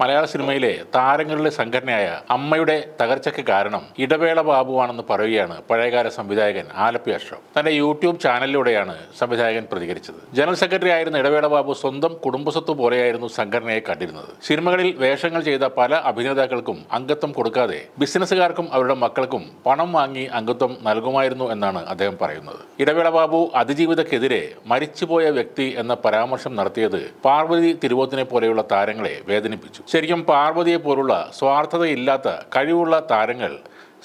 മലയാള സിനിമയിലെ താരങ്ങളുടെ സംഘടനയായ അമ്മയുടെ തകർച്ചയ്ക്ക് കാരണം ഇടവേള ബാബുവാണെന്ന് പറയുകയാണ് പഴയകാല സംവിധായകൻ ആലപ്പി അഷ്റഫ്. തന്റെ യൂട്യൂബ് ചാനലിലൂടെയാണ് സംവിധായകൻ പ്രതികരിച്ചത്. ജനറൽ സെക്രട്ടറി ആയിരുന്ന ഇടവേള ബാബു സ്വന്തം കുടുംബസ്വത്ത് പോലെയായിരുന്നു സംഘടനയെ കണ്ടിരുന്നത്. സിനിമകളിൽ വേഷങ്ങൾ ചെയ്ത പല അഭിനേതാക്കൾക്കും അംഗത്വം കൊടുക്കാതെ ബിസിനസ്സുകാർക്കും അവരുടെ മക്കൾക്കും പണം വാങ്ങി അംഗത്വം നൽകുമായിരുന്നു എന്നാണ് അദ്ദേഹം പറയുന്നത്. ഇടവേള ബാബു അതിജീവിതക്കെതിരെ മരിച്ചുപോയ വ്യക്തി എന്ന പരാമർശം നടത്തിയത് പാർവതി തിരുവോത്തിനെ പോലെയുള്ള താരങ്ങളെ വേദനിപ്പിച്ചു. ശരിക്കും പാർവതിയെ പോലുള്ള സ്വാർത്ഥതയില്ലാത്ത കഴിവുള്ള താരങ്ങൾ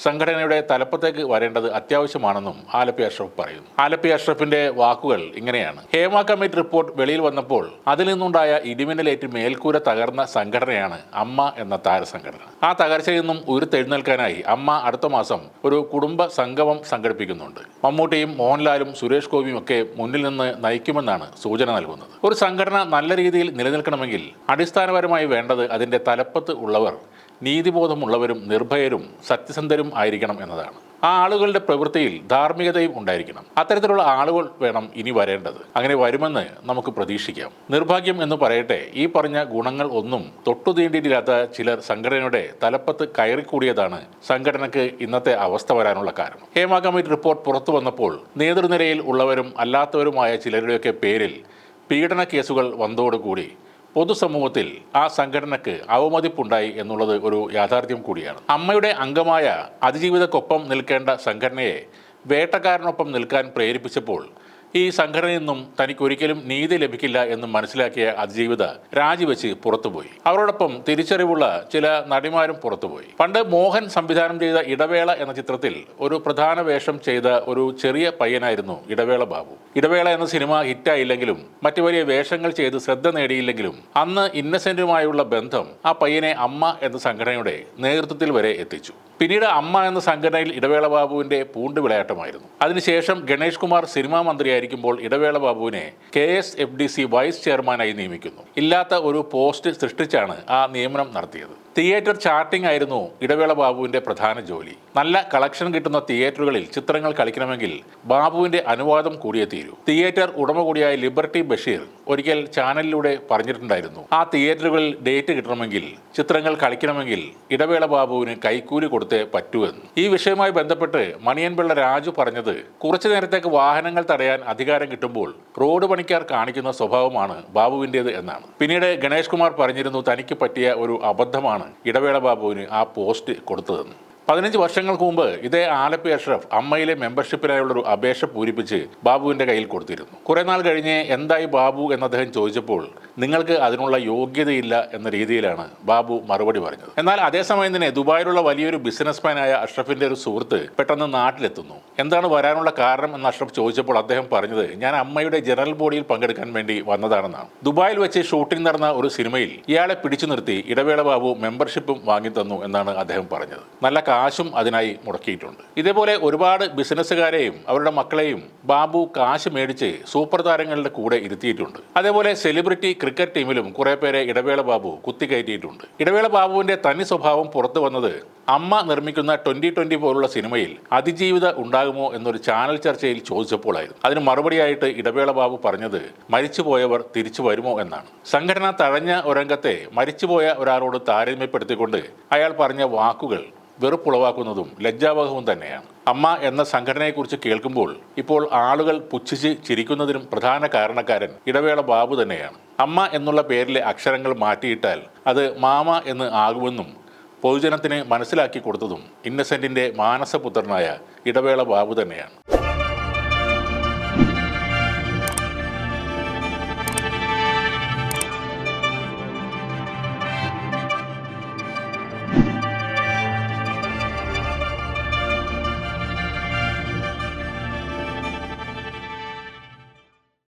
സംഘടനയുടെ തലപ്പത്തേക്ക് വരേണ്ടത് അത്യാവശ്യമാണെന്നും ആലപ്പി അഷ്റഫ് പറയുന്നു. ആലപ്പി അഷ്റഫിന്റെ വാക്കുകൾ ഇങ്ങനെയാണ്. ഹേമ കമ്മിറ്റി റിപ്പോർട്ട് വെളിയിൽ വന്നപ്പോൾ അതിൽ നിന്നുണ്ടായ ഇടിമിന്നലേറ്റ് മേൽക്കൂര തകർന്ന സംഘടനയാണ് അമ്മ എന്ന താരസംഘടന. ആ തകർച്ചയിൽ നിന്നും ഉയർത്തെഴുന്നേൽക്കാനായി അമ്മ അടുത്ത മാസം ഒരു കുടുംബ സംഗമം സംഘടിപ്പിക്കുന്നുണ്ട്. മമ്മൂട്ടിയും മോഹൻലാലും സുരേഷ് ഗോപിയും ഒക്കെ മുന്നിൽ നിന്ന് നയിക്കുമെന്നാണ് സൂചന നൽകുന്നത്. ഒരു സംഘടന നല്ല രീതിയിൽ നിലനിൽക്കണമെങ്കിൽ അടിസ്ഥാനപരമായി വേണ്ടത് അതിന്റെ തലപ്പത്ത് ഉള്ളവർ നീതിബോധമുള്ളവരും നിർഭയരും സത്യസന്ധരും ആയിരിക്കണം എന്നതാണ്. ആ ആളുകളുടെ പ്രവൃത്തിയിൽ ധാർമ്മികതയും ഉണ്ടായിരിക്കണം. അത്തരത്തിലുള്ള ആളുകൾ വേണം ഇനി വരേണ്ടത്. അങ്ങനെ വരുമെന്ന് നമുക്ക് പ്രതീക്ഷിക്കാം. നിർഭാഗ്യം എന്ന് പറയട്ടെ ഈ പറഞ്ഞ ഗുണങ്ങൾ ഒന്നും തൊട്ടു തീണ്ടിയിട്ടില്ലാത്ത ചിലർ സംഘടനയുടെ തലപ്പത്ത് കയറിക്കൂടിയതാണ് സംഘടനയ്ക്ക് ഇന്നത്തെ അവസ്ഥ വരാനുള്ള കാരണം. ഹേമ കമ്മിറ്റി റിപ്പോർട്ട് പുറത്തു വന്നപ്പോൾ നേതൃനിരയിൽ ഉള്ളവരും അല്ലാത്തവരുമായ ചിലരുടെയൊക്കെ പേരിൽ പീഡന കേസുകൾ വന്നതോടുകൂടി പൊതുസമൂഹത്തിൽ ആ സംഘടനക്ക് അവമതിപ്പുണ്ടായി എന്നുള്ളത് ഒരു യാഥാർത്ഥ്യം കൂടിയാണ്. അമ്മയുടെ അംഗമായ അതിജീവിതക്കൊപ്പം നിൽക്കേണ്ട സംഘടനയെ വേട്ടക്കാരനൊപ്പം നിൽക്കാൻ പ്രേരിപ്പിച്ചപ്പോൾ ഈ സംഘടനയിൽ നിന്നും തനിക്ക് ഒരിക്കലും നീതി ലഭിക്കില്ല എന്ന് മനസ്സിലാക്കിയ അതിജീവിത രാജിവെച്ച് പുറത്തുപോയി. അവരോടൊപ്പം തിരിച്ചറിവുള്ള ചില നടിമാരും പുറത്തുപോയി. പണ്ട് മോഹൻ സംവിധാനം ചെയ്ത ഇടവേള എന്ന ചിത്രത്തിൽ ഒരു പ്രധാന വേഷം ചെയ്ത ഒരു ചെറിയ പയ്യനായിരുന്നു ഇടവേള ബാബു. ഇടവേള എന്ന സിനിമ ഹിറ്റായില്ലെങ്കിലും മറ്റു വലിയ വേഷങ്ങൾ ചെയ്ത് ശ്രദ്ധ നേടിയില്ലെങ്കിലും അന്ന് ഇന്നസെന്റുമായുള്ള ബന്ധം ആ പയ്യനെ അമ്മ എന്ന സംഘടനയുടെ നേതൃത്വത്തിൽ വരെ എത്തിച്ചു. പിന്നീട് അമ്മ എന്ന സംഘടനയിൽ ഇടവേള ബാബുവിന്റെ പൂണ്ട് വിളയാട്ടമായിരുന്നു. അതിനുശേഷം ഗണേഷ് കുമാർ സിനിമാ മന്ത്രിയായിരിക്കുമ്പോൾ ഇടവേള ബാബുവിനെ K S F D C vice ചെയർമാനായി നിയമിക്കുന്നു. ഇല്ലാത്ത ഒരു പോസ്റ്റ് സൃഷ്ടിച്ചാണ് ആ നിയമനം നടത്തിയത്. തിയേറ്റർ ചാർട്ടിംഗ് ആയിരുന്നു ഇടവേള ബാബുവിന്റെ പ്രധാന ജോലി. നല്ല കളക്ഷൻ കിട്ടുന്ന തിയേറ്ററുകളിൽ ചിത്രങ്ങൾ കളിക്കണമെങ്കിൽ ബാബുവിന്റെ അനുവാദം കൂടിയേ തീരൂ. തിയേറ്റർ ഉടമ കൂടിയായ ലിബർട്ടി ബഷീർ ഒരിക്കൽ ചാനലിലൂടെ പറഞ്ഞിട്ടുണ്ടായിരുന്നു ആ തിയേറ്ററുകളിൽ ഡേറ്റ് കിട്ടണമെങ്കിൽ ചിത്രങ്ങൾ കളിക്കണമെങ്കിൽ ഇടവേള ബാബുവിന് കൈക്കൂലി കൊടുത്തേ പറ്റൂ എന്ന്. ഈ വിഷയവുമായി ബന്ധപ്പെട്ട് മണിയൻപിള്ള രാജു പറഞ്ഞത് കുറച്ചു നേരത്തേക്ക് വാഹനങ്ങൾ തടയാൻ അധികാരം കിട്ടുമ്പോൾ റോഡ് പണിക്കാർ കാണിക്കുന്ന സ്വഭാവമാണ് ബാബുവിന്റേത് എന്നാണ്. പിന്നീട് ഗണേഷ് കുമാർ പറഞ്ഞിരുന്നു തനിക്ക് പറ്റിയ ഒരു അബദ്ധമാണ് ഇടവേള ബാബുവിന് ആ പോസ്റ്റ് കൊടുത്തതെന്ന്. പതിനഞ്ച് വർഷങ്ങൾക്ക് മുമ്പ് ഇതേ ആലപ്പി അഷ്റഫ് അമ്മയിലെ മെമ്പർഷിപ്പിനായുള്ള ഒരു അപേക്ഷ പൂരിപ്പിച്ച് ബാബുവിന്റെ കയ്യിൽ കൊടുത്തിരുന്നു. കുറേ നാൾ കഴിഞ്ഞ് എന്തായി ബാബു എന്ന് അദ്ദേഹം ചോദിച്ചപ്പോൾ നിങ്ങൾക്ക് അതിനുള്ള യോഗ്യതയില്ല എന്ന രീതിയിലാണ് ബാബു മറുപടി പറഞ്ഞത്. എന്നാൽ അതേസമയം തന്നെ ദുബായിലുള്ള വലിയൊരു ബിസിനസ്മാനായ അഷ്റഫിന്റെ ഒരു സുഹൃത്ത് പെട്ടെന്ന് നാട്ടിലെത്തുന്നു. എന്താണ് വരാനുള്ള കാരണം എന്ന് അഷ്റഫ് ചോദിച്ചപ്പോൾ അദ്ദേഹം പറഞ്ഞത് ഞാൻ അമ്മയുടെ ജനറൽ ബോഡിയിൽ പങ്കെടുക്കാൻ വേണ്ടി വന്നതാണെന്നാണ്. ദുബായിൽ വെച്ച് ഷൂട്ടിംഗ് നടന്ന ഒരു സിനിമയിൽ ഇയാളെ പിടിച്ചു നിർത്തി ഇടവേള ബാബു മെമ്പർഷിപ്പും വാങ്ങി തന്നു എന്നാണ് അദ്ദേഹം പറഞ്ഞത്. നല്ല കാശും അതിനായി മുടക്കിയിട്ടുണ്ട്. ഇതേപോലെ ഒരുപാട് ബിസിനസ്സുകാരെയും അവരുടെ മക്കളെയും ബാബു കാശ് മേടിച്ച് സൂപ്പർ താരങ്ങളുടെ കൂടെ ഇരുത്തിയിട്ടുണ്ട്. അതേപോലെ സെലിബ്രിറ്റി ക്രിക്കറ്റ് ടീമിലും കുറെ പേരെ ഇടവേള ബാബു കുത്തിക്കയറ്റിയിട്ടുണ്ട്. ഇടവേള ബാബുവിന്റെ തനി സ്വഭാവം പുറത്തു വന്നത് അമ്മ നിർമ്മിക്കുന്ന ട്വന്റി ട്വന്റി പോലുള്ള സിനിമയിൽ അതിജീവിത ഉണ്ടാകുമോ എന്നൊരു ചാനൽ ചർച്ചയിൽ ചോദിച്ചപ്പോഴായിരുന്നു അതിന് മറുപടിയായിട്ട് ഇടവേള ബാബു പറഞ്ഞത് മരിച്ചുപോയവർ തിരിച്ചു വരുമോ എന്നാണ്. സംഘടന തഴഞ്ഞ ഒരംഗത്തെ മരിച്ചുപോയ ഒരാളോട് താരതമ്യപ്പെടുത്തിക്കൊണ്ട് അയാൾ പറഞ്ഞ വാക്കുകൾ വെറുപ്പുളവാക്കുന്നതും ലജ്ജാവഹവും തന്നെയാണ്. അമ്മ എന്ന സംഘടനയെക്കുറിച്ച് കേൾക്കുമ്പോൾ ഇപ്പോൾ ആളുകൾ പുച്ഛിച്ച് ചിരിക്കുന്നതിനും പ്രധാന കാരണക്കാരൻ ഇടവേള ബാബു തന്നെയാണ്. അമ്മ എന്നുള്ള പേരിലെ അക്ഷരങ്ങൾ മാറ്റിയിട്ടാൽ അത് മാമ എന്ന് ആകുമെന്നും പൊതുജനത്തിന് മനസ്സിലാക്കി കൊടുത്തതും ഇന്നസെന്റിന്റെ മാനസപുത്രനായ ഇടവേള ബാബു തന്നെയാണ്.